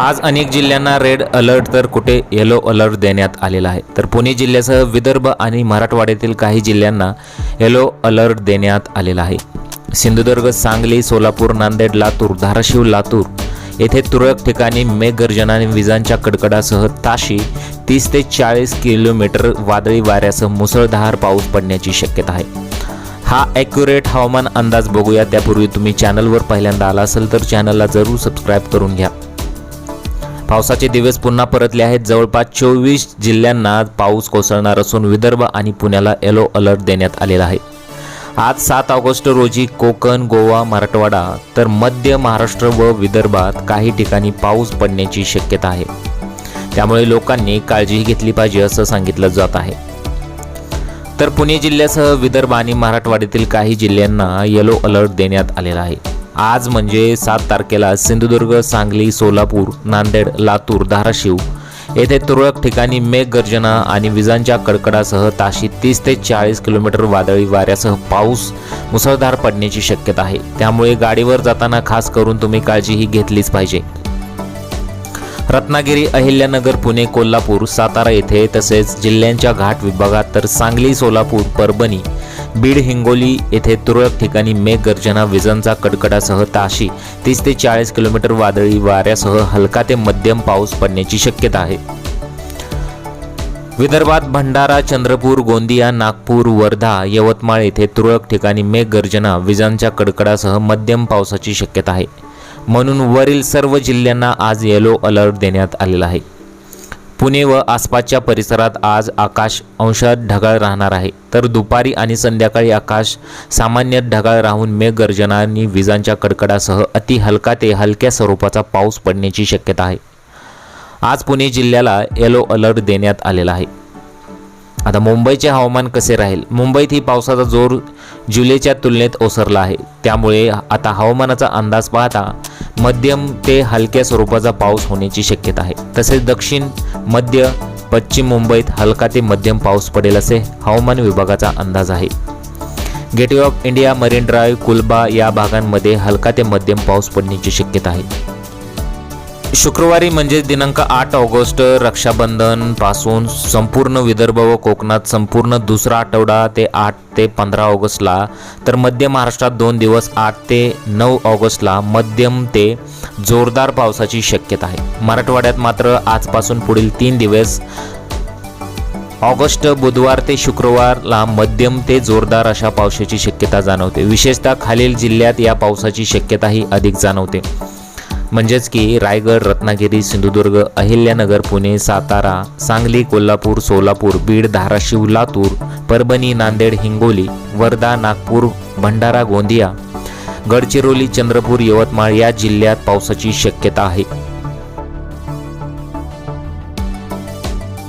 आज अनेक जिल्ह्यांना रेड अलर्ट तर कुठे येलो अलर्ट देण्यात आलेला आहे. तर पुणे जिल्ह्यासह विदर्भ आणि मराठवाड्यातील काही जिल्ह्यांना येलो अलर्ट देण्यात आलेला आहे. सिंधुदुर्ग सांगली सोलापूर नांदेड लातूर धाराशिव लातूर येथे तुरळक ठिकाणी मेघगर्जना आणि विजांच्या कडकडासह ताशी तीस ते चाळीस किलोमीटर वादळी वाऱ्यासह मुसळधार पाऊस पडण्याची शक्यता आहे. हा ॲक्युरेट हवामान अंदाज बघूया. त्यापूर्वी तुम्ही चॅनलवर पहिल्यांदा आला असेल तर चॅनलला जरूर सबस्क्राईब करून घ्या. पावसाचे दिवस पुन्हा परतले आहेत. जवळपास चोवीस जिल्ह्यांना पाऊस कोसळणार असून विदर्भ आणि पुण्याला येलो अलर्ट देण्यात आलेला आहे. आज सात ऑगस्ट रोजी कोकण गोवा मराठवाडा तर मध्य महाराष्ट्र व विदर्भात काही ठिकाणी पाऊस पडण्याची शक्यता आहे. त्यामुळे लोकांनी काळजी घेतली पाहिजे असं सांगितलं जात आहे. तर पुणे जिल्ह्यासह विदर्भ आणि मराठवाड्यातील काही जिल्ह्यांना येलो अलर्ट देण्यात आलेला आहे. आज म्हणजे सात तारखेला सिंधुदुर्ग सांगली सोलापूर नांदेड लातूर धाराशिव येथे तुरळक ठिकाणी मेघगर्जना आणि विजांच्या कडकडासह ताशी तीस ते चाळीस किलोमीटर वादळी वाऱ्यासह पाऊस मुसळधार पडण्याची शक्यता आहे. त्यामुळे गाडीवर जाताना खास करून तुम्ही काळजीही घेतलीच पाहिजे. रत्नागिरी अहिल्यानगर पुणे कोल्हापूर सातारा येथे तसेच जिल्ह्यांच्या घाट विभागात तर सांगली सोलापूर परभणी बीड हिंगोली येथे तुरळक ठिकाणी मेघगर्जना विजांचा कडकडासह ताशी. तीस ते चाळीस किलोमीटर वादळी वाऱ्यासह हलका ते मध्यम पाऊस पडण्याची शक्यता आहे. विदर्भात भंडारा चंद्रपूर गोंदिया नागपूर वर्धा यवतमाळ येथे तुरळक ठिकाणी मेघगर्जना विजांच्या कडकडासह मध्यम पावसाची शक्यता आहे. म्हणून वरील सर्व जिल्ह्यांना आज येलो अलर्ट देण्यात आलेला आहे. पुणे व आसपासच्या परिसरात आज आकाश अंशात ढगाळ राहणार आहे. तर दुपारी आणि संध्याकाळी आकाश सामान्य ढगाळ राहून मेघगर्जना आणि विजांच्या कडकडासह अति हलका ते हलक्या स्वरूपाचा पाऊस पडण्याची शक्यता आहे. आज पुणे जिल्ह्याला येलो अलर्ट देण्यात आलेला आहे. आता मुंबईचे हवामान कसे राहील? मुंबईत ही पावसाचा जोर जुलैच्या तुलनेत ओसरला आहे. त्यामुळे आता हवामानाचा अंदाज पाहता मध्यम ते हलक्या स्वरूपाचा पाऊस होण्याची शक्यता आहे. तसेच दक्षिण मध्य पश्चिम मुंबईत हलका ते मध्यम पाऊस पडेल असे हवामान विभागाचा अंदाज आहे. Gateway of India Marine Drive Colaba या भागांमध्ये हलका ते मध्यम पाऊस पडण्याची शक्यता आहे. शुक्रवारी म्हणजे दिनांक आठ ऑगस्ट रक्षाबंधनपासून संपूर्ण विदर्भ व कोकणात संपूर्ण दुसरा आठवडा ते आठ ते पंधरा ऑगस्टला तर मध्य महाराष्ट्रात दोन दिवस आठ ते नऊ ऑगस्टला मध्यम ते जोरदार पावसाची शक्यता आहे. मराठवाड्यात मात्र आजपासून पुढील तीन दिवस ऑगस्ट बुधवार ते शुक्रवारला मध्यम ते जोरदार अशा पावसाची शक्यता जाणवते. विशेषतः खालील जिल्ह्यात या पावसाची शक्यताही अधिक जाणवते. म्हणजेच की रायगड रत्नागिरी सिंधुदुर्ग अहिल्यानगर पुणे सातारा सांगली कोल्हापूर सोलापूर बीड धाराशिव लातूर परभणी नांदेड हिंगोली वर्धा नागपूर भंडारा गोंदिया गडचिरोली चंद्रपूर यवतमाळ या जिल्ह्यात पावसाची शक्यता आहे.